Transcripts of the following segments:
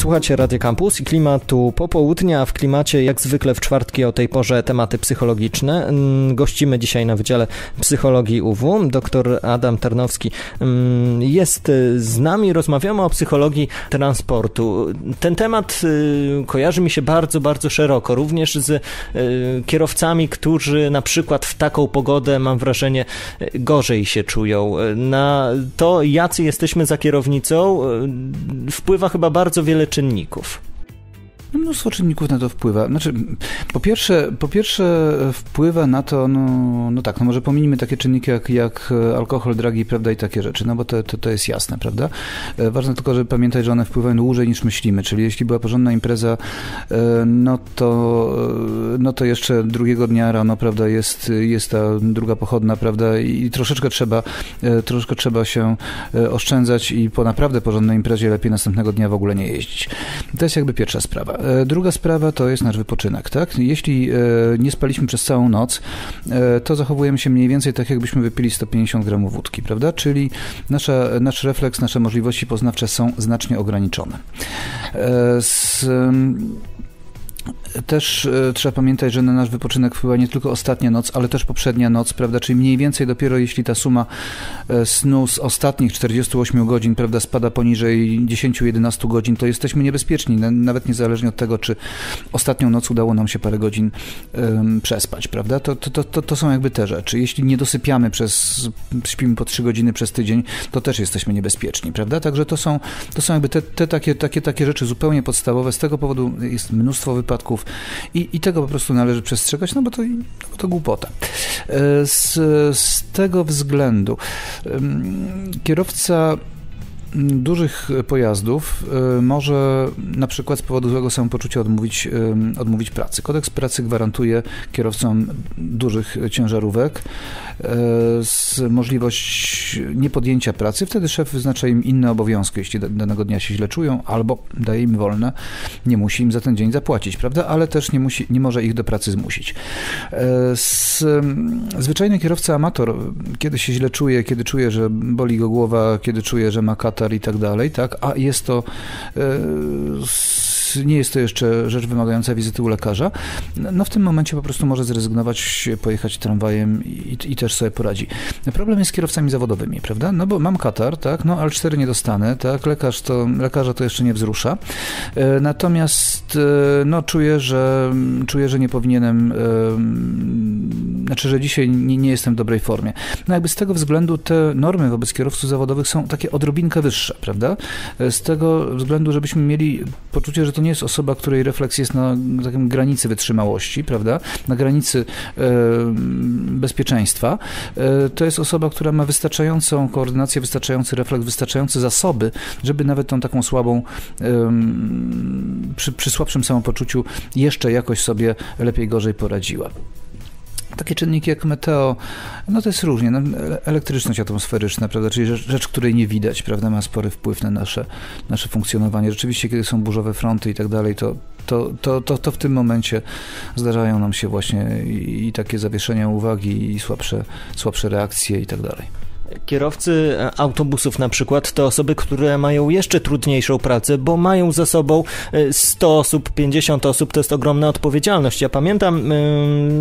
Słuchacie Radio Campus i klimatu popołudnia. W klimacie, jak zwykle w czwartki o tej porze, tematy psychologiczne. Mm, gościmy dzisiaj na Wydziale Psychologii UW. Dr Adam Tarnowski mm, jest z nami. Rozmawiamy o psychologii transportu. Ten temat y, kojarzy mi się bardzo, bardzo szeroko. Również z y, kierowcami, którzy na przykład w taką pogodę, mam wrażenie, gorzej się czują. Na to, jacy jesteśmy za kierownicą, y, wpływa chyba bardzo wiele czynników. Mnóstwo czynników na to wpływa. Znaczy, po pierwsze, po pierwsze wpływa na to, no, no tak, no może pominimy takie czynniki jak, jak alkohol, dragi, prawda, i takie rzeczy, no bo to, to, to jest jasne, prawda? E, ważne tylko, żeby pamiętać, że one wpływają dłużej niż myślimy, czyli jeśli była porządna impreza, e, no to, e, no to jeszcze drugiego dnia rano, prawda, jest, jest ta druga pochodna, prawda, i troszeczkę trzeba, troszeczkę trzeba się oszczędzać i po naprawdę porządnej imprezie lepiej następnego dnia w ogóle nie jeździć. To jest jakby pierwsza sprawa. E, druga sprawa to jest nasz wypoczynek. Tak? Jeśli e, nie spaliśmy przez całą noc, e, to zachowujemy się mniej więcej tak, jakbyśmy wypili 150 gramów wódki, prawda? Czyli nasza, nasz refleks, nasze możliwości poznawcze są znacznie ograniczone. Z, też e, trzeba pamiętać, że na nasz wypoczynek wpływa nie tylko ostatnia noc, ale też poprzednia noc, prawda? Czyli mniej więcej dopiero jeśli ta suma e, snu z ostatnich 48 godzin, prawda, spada poniżej 10-11 godzin, to jesteśmy niebezpieczni, nawet niezależnie od tego, czy ostatnią noc udało nam się parę godzin przespać, prawda? To, to, to, to są jakby te rzeczy. Jeśli nie dosypiamy przez, śpimy po 3 godziny przez tydzień, to też jesteśmy niebezpieczni, prawda? Także to są, to są jakby te, te takie, takie, takie rzeczy zupełnie podstawowe. Z tego powodu jest mnóstwo wypadków i, i tego po prostu należy przestrzegać, no bo to, bo to głupota. E, z, z tego względu kierowca dużych pojazdów y, może na przykład z powodu złego samopoczucia odmówić, y, odmówić pracy. Kodeks pracy gwarantuje kierowcom dużych ciężarówek y, możliwość niepodjęcia pracy. Wtedy szef wyznacza im inne obowiązki, jeśli danego dnia się źle czują, albo daje im wolne, nie musi im za ten dzień zapłacić, prawda? Ale też nie, musi, nie może ich do pracy zmusić. Zwyczajny kierowca amator, kiedy się źle czuje, kiedy czuje, że boli go głowa, kiedy czuje, że ma katar, i tak dalej, tak? A jest to e, nie jest to jeszcze rzecz wymagająca wizyty u lekarza, no w tym momencie po prostu może zrezygnować, pojechać tramwajem i, i też sobie poradzi. Problem jest z kierowcami zawodowymi, prawda? No bo mam katar, tak? No ale 4 nie dostanę, tak? Lekarz to, lekarza to jeszcze nie wzrusza. E, natomiast e, no czuję, że czuję, że nie powinienem znaczy, że dzisiaj nie, nie jestem w dobrej formie. No jakby z tego względu te normy wobec kierowców zawodowych są takie odrobinkę wyższe, prawda? E, z tego względu, żebyśmy mieli poczucie, że to nie jest osoba, której refleks jest na takim granicy wytrzymałości, prawda? Na granicy e, bezpieczeństwa. E, to jest osoba, która ma wystarczającą koordynację, wystarczający refleks, wystarczające zasoby, żeby nawet tą taką słabą, e, przy, przy słabszym samopoczuciu jeszcze jakoś sobie lepiej, gorzej poradziła. Takie czynniki jak meteo, no to jest różnie. No, elektryczność atmosferyczna, prawda, czyli rzecz, rzecz, której nie widać, prawda, ma spory wpływ na nasze, nasze funkcjonowanie. Rzeczywiście, kiedy są burzowe fronty i tak dalej, to, to, to, to, to w tym momencie zdarzają nam się właśnie i, i takie zawieszenia uwagi i słabsze, słabsze reakcje i tak dalej. Kierowcy e, autobusów na przykład to osoby, które mają jeszcze trudniejszą pracę, bo mają za sobą 100 e, osób, 50 osób, to jest ogromna odpowiedzialność. Ja pamiętam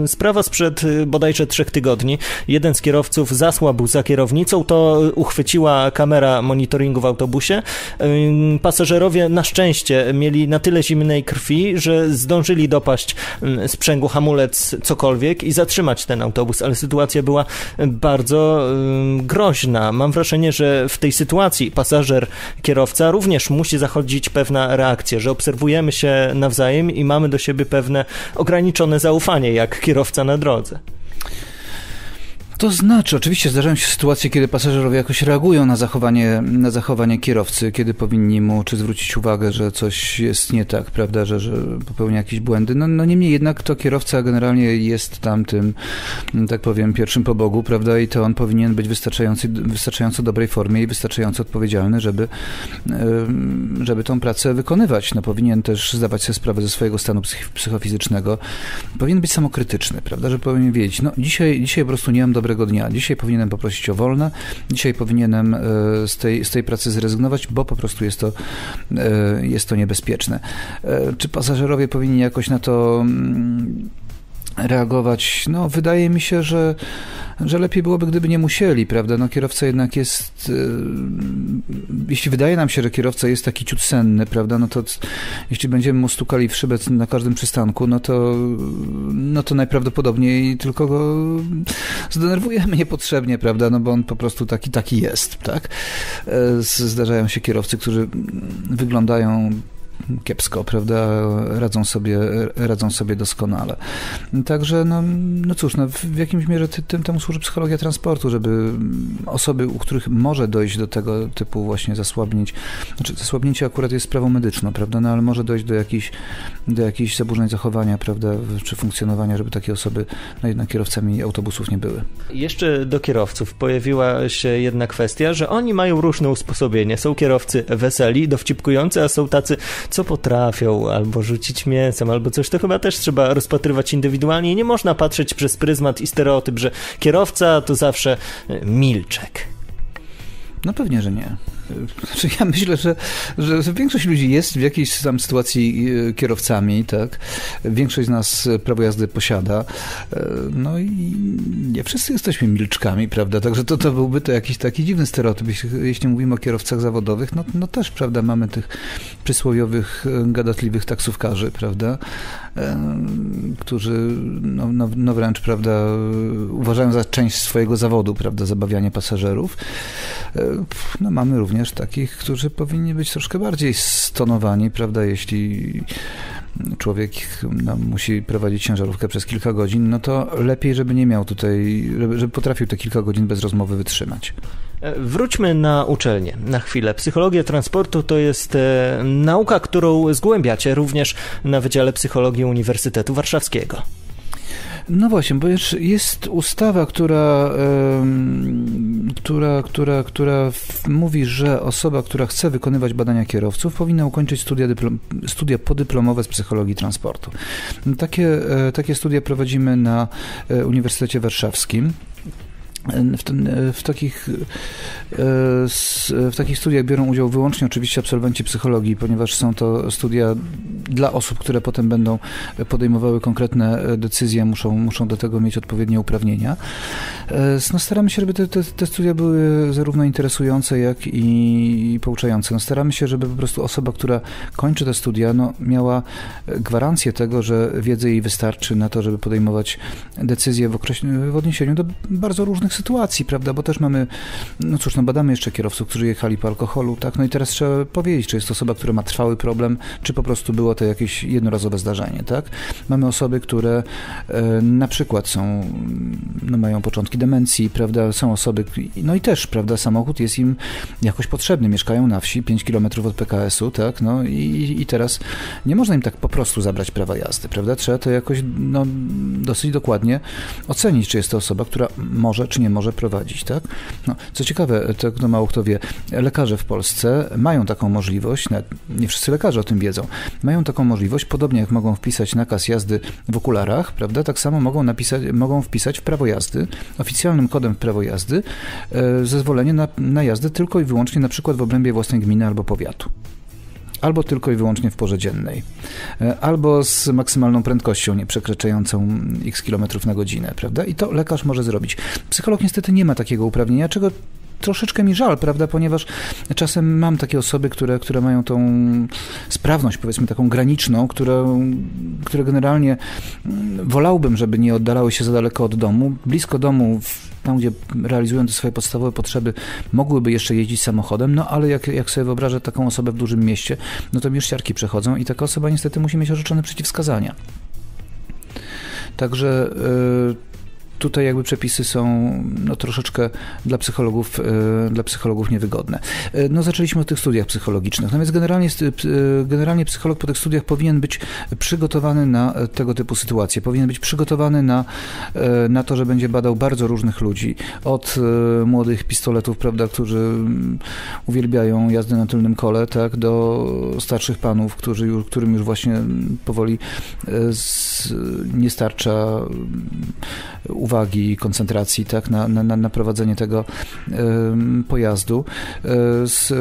yy, sprawa sprzed bodajże trzech tygodni. Jeden z kierowców zasłabł za kierownicą, to uchwyciła kamera monitoringu w autobusie. Yy, pasażerowie na szczęście mieli na tyle zimnej krwi, że zdążyli dopaść yy, sprzęgu hamulec cokolwiek i zatrzymać ten autobus, ale sytuacja była bardzo yy, groźna. Mam wrażenie, że w tej sytuacji pasażer, kierowca również musi zachodzić pewna reakcja, że obserwujemy się nawzajem i mamy do siebie pewne ograniczone zaufanie, jak kierowca na drodze. To znaczy, oczywiście zdarzają się sytuacje, kiedy pasażerowie jakoś reagują na zachowanie, na zachowanie kierowcy, kiedy powinni mu czy zwrócić uwagę, że coś jest nie tak, prawda, że, że popełnia jakieś błędy. No, no niemniej jednak to kierowca generalnie jest tam tym, tak powiem, pierwszym po Bogu, prawda, i to on powinien być wystarczający, wystarczająco dobrej formie i wystarczająco odpowiedzialny, żeby, żeby tą pracę wykonywać. No powinien też zdawać sobie sprawę ze swojego stanu psychofizycznego. Powinien być samokrytyczny, prawda, że powinien wiedzieć, no dzisiaj, dzisiaj po prostu nie mam dobrej dobrego dnia. Dzisiaj powinienem poprosić o wolne, dzisiaj powinienem z tej, z tej pracy zrezygnować, bo po prostu jest to, jest to niebezpieczne. Czy pasażerowie powinni jakoś na to mm, reagować. No, wydaje mi się, że, że lepiej byłoby, gdyby nie musieli, prawda? No, kierowca jednak jest, yy, jeśli wydaje nam się, że kierowca jest taki ciut senny, prawda? No to jeśli będziemy mu stukali w szybę na każdym przystanku, no to, no to najprawdopodobniej tylko go zdenerwujemy niepotrzebnie, prawda? No bo on po prostu taki, taki jest, tak? E, zdarzają się kierowcy, którzy wyglądają kiepsko, prawda, radzą sobie, radzą sobie doskonale. Także, no, no cóż, no, w jakimś mierze tym temu służy psychologia transportu, żeby osoby, u których może dojść do tego typu właśnie zasłabnięć, znaczy zasłabnięcie akurat jest sprawą medyczną, prawda, no ale może dojść do jakichś, do jakichś zaburzeń zachowania, prawda, czy funkcjonowania, żeby takie osoby no, jednak kierowcami autobusów nie były. Jeszcze do kierowców pojawiła się jedna kwestia, że oni mają różne usposobienie. Są kierowcy weseli, dowcipkujący, a są tacy co potrafią, albo rzucić mięsem, albo coś, to chyba też trzeba rozpatrywać indywidualnie nie można patrzeć przez pryzmat i stereotyp, że kierowca to zawsze e, milczek. No pewnie, że nie. Znaczy ja myślę, że, że większość ludzi jest w jakiejś tam sytuacji e, kierowcami, tak? Większość z nas prawo jazdy posiada. E, no i nie wszyscy jesteśmy milczkami, prawda? Także to, to byłby to jakiś taki dziwny stereotyp. Jeśli, mówimy o kierowcach zawodowych, no, no też, prawda, mamy tych przysłowiowych, e, gadatliwych taksówkarzy, prawda? Którzy no, no, no wręcz, prawda, uważają za część swojego zawodu, prawda, zabawianie pasażerów. No mamy również również takich, którzy powinni być troszkę bardziej stonowani, prawda, jeśli człowiek no, musi prowadzić ciężarówkę przez kilka godzin, no to lepiej, żeby nie miał tutaj, żeby, żeby potrafił te kilka godzin bez rozmowy wytrzymać. E, wróćmy na uczelnię na chwilę. Psychologia transportu to jest e, nauka, którą zgłębiacie również na Wydziale Psychologii Uniwersytetu Warszawskiego. No właśnie, bo jest ustawa, która, która, która, która mówi, że osoba, która chce wykonywać badania kierowców, powinna ukończyć studia, dyplom, studia podyplomowe z psychologii transportu. Takie, e, takie studia prowadzimy na e, Uniwersytecie Warszawskim. W, ten, w, takich, e, w takich studiach biorą udział wyłącznie oczywiście absolwenci psychologii, ponieważ są to studia dla osób, które potem będą podejmowały konkretne decyzje, muszą, muszą do tego mieć odpowiednie uprawnienia. E, no, staramy się, żeby te, te, te studia były zarówno interesujące, jak i pouczające. No, staramy się, żeby po prostu osoba, która kończy te studia, no, miała gwarancję tego, że wiedzy jej wystarczy na to, żeby podejmować decyzje w, w odniesieniu do bardzo różnych sytuacji, prawda, bo też mamy, no cóż, no badamy jeszcze kierowców, którzy jechali po alkoholu, tak, no i teraz trzeba powiedzieć, czy jest to osoba, która ma trwały problem, czy po prostu było to jakieś jednorazowe zdarzenie, tak. Mamy osoby, które e, na przykład są, no mają początki demencji, prawda, są osoby, no i też, prawda, samochód jest im jakoś potrzebny, mieszkają na wsi, 5 km od PKS-u, tak, no i, i teraz nie można im tak po prostu zabrać prawa jazdy, prawda, trzeba to jakoś, no, dosyć dokładnie ocenić, czy jest to osoba, która może, czy nie nie może prowadzić, tak? No, co ciekawe, to mało kto wie, lekarze w Polsce mają taką możliwość, nie wszyscy lekarze o tym wiedzą, mają taką możliwość, podobnie jak mogą wpisać nakaz jazdy w okularach, prawda, tak samo mogą, napisać, mogą wpisać w prawo jazdy, oficjalnym kodem w prawo jazdy, e, zezwolenie na, na jazdę tylko i wyłącznie na przykład w obrębie własnej gminy albo powiatu albo tylko i wyłącznie w porze dziennej, e, albo z maksymalną prędkością nie przekraczającą x km na godzinę, prawda? I to lekarz może zrobić. Psycholog niestety nie ma takiego uprawnienia, czego troszeczkę mi żal, prawda, ponieważ czasem mam takie osoby, które, które mają tą sprawność, powiedzmy taką graniczną, które, które generalnie mm, wolałbym, żeby nie oddalały się za daleko od domu, blisko domu, tam gdzie realizują te swoje podstawowe potrzeby, mogłyby jeszcze jeździć samochodem, no ale jak, jak sobie wyobrażę taką osobę w dużym mieście, no to już siarki przechodzą i taka osoba niestety musi mieć orzeczone przeciwwskazania. Także yy, tutaj jakby przepisy są no, troszeczkę dla psychologów, e, dla psychologów niewygodne. E, no zaczęliśmy od tych studiach psychologicznych, no więc generalnie, e, generalnie psycholog po tych studiach powinien być przygotowany na tego typu sytuacje, powinien być przygotowany na, na to, że będzie badał bardzo różnych ludzi, od młodych pistoletów, prawda, którzy mm, uwielbiają jazdę na tylnym kole, tak, do starszych panów, którzy już, którym już właśnie powoli z, nie starcza uwagi, koncentracji, tak, na, na, na prowadzenie tego pojazdu. Z,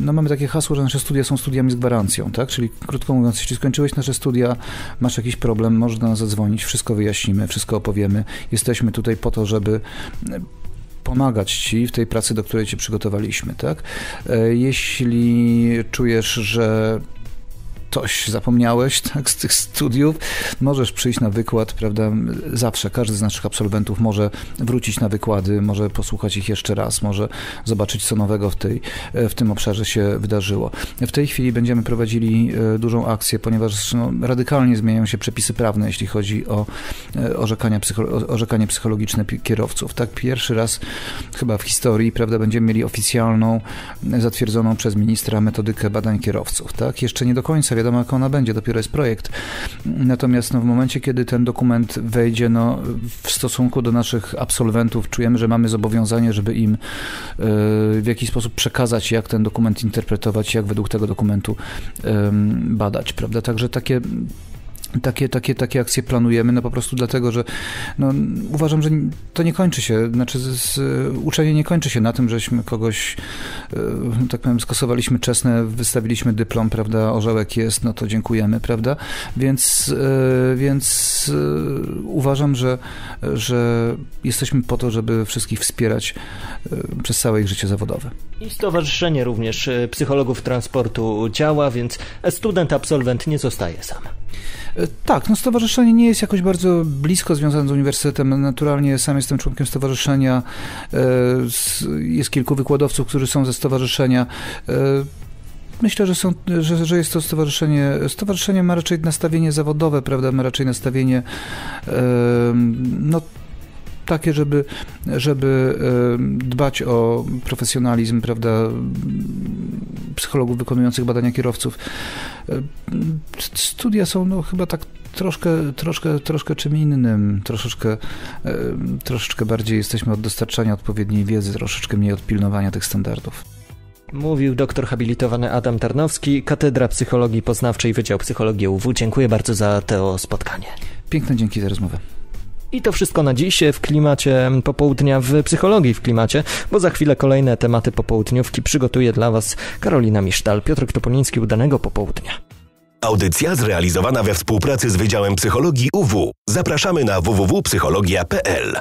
no mamy takie hasło, że nasze studia są studiami z gwarancją, tak, czyli krótko mówiąc, jeśli skończyłeś nasze studia, masz jakiś problem, możesz do nas zadzwonić, wszystko wyjaśnimy, wszystko opowiemy. Jesteśmy tutaj po to, żeby pomagać ci w tej pracy, do której cię przygotowaliśmy, tak? E, jeśli czujesz, że coś zapomniałeś tak, z tych studiów, możesz przyjść na wykład, prawda? Zawsze każdy z naszych absolwentów może wrócić na wykłady, może posłuchać ich jeszcze raz, może zobaczyć, co nowego w, tej, w tym obszarze się wydarzyło. W tej chwili będziemy prowadzili e, dużą akcję, ponieważ no, radykalnie zmieniają się przepisy prawne, jeśli chodzi o e, orzekania psycho, orzekanie psychologiczne kierowców. Tak, pierwszy raz chyba w historii, prawda, będziemy mieli oficjalną, zatwierdzoną przez ministra metodykę badań kierowców. Tak, jeszcze nie do końca wiadomo jak ona będzie, dopiero jest projekt. Natomiast no, w momencie, kiedy ten dokument wejdzie, no, w stosunku do naszych absolwentów czujemy, że mamy zobowiązanie, żeby im y, w jakiś sposób przekazać, jak ten dokument interpretować, jak według tego dokumentu badać, prawda? Także takie takie, takie, takie akcje planujemy, no po prostu dlatego, że no, uważam, że to nie kończy się, znaczy z, z, uczenie nie kończy się na tym, żeśmy kogoś, e, tak powiem, skasowaliśmy czesne, wystawiliśmy dyplom, prawda, orzełek jest, no to dziękujemy, prawda, więc, e, więc e, uważam, że, że jesteśmy po to, żeby wszystkich wspierać przez całe ich życie zawodowe. I stowarzyszenie również psychologów transportu działa, więc student, absolwent nie zostaje sam. E, tak, no stowarzyszenie nie jest jakoś bardzo blisko związane z uniwersytetem. Naturalnie sam jestem członkiem stowarzyszenia. E, jest kilku wykładowców, którzy są ze stowarzyszenia. E, myślę, że, są, że, że jest to stowarzyszenie. Stowarzyszenie ma raczej nastawienie zawodowe, prawda? Ma raczej nastawienie no, takie, żeby, żeby dbać o profesjonalizm, prawda, psychologów wykonujących badania kierowców. Studia są no, chyba tak troszkę, troszkę, troszkę czym innym, troszeczkę, troszeczkę bardziej jesteśmy od dostarczania odpowiedniej wiedzy, troszeczkę mniej od pilnowania tych standardów. Mówił doktor habilitowany Adam Tarnowski, Katedra Psychologii Poznawczej Wydział Psychologii UW. Dziękuję bardzo za to spotkanie. Piękne dzięki za rozmowę. I to wszystko na dziś w klimacie popołudnia w psychologii w klimacie, bo za chwilę kolejne tematy popołudniówki przygotuje dla Was Karolina Misztal, Piotr Topoliński, udanego popołudnia. Audycja zrealizowana we współpracy z Wydziałem Psychologii UW. Zapraszamy na www.psychologia.pl.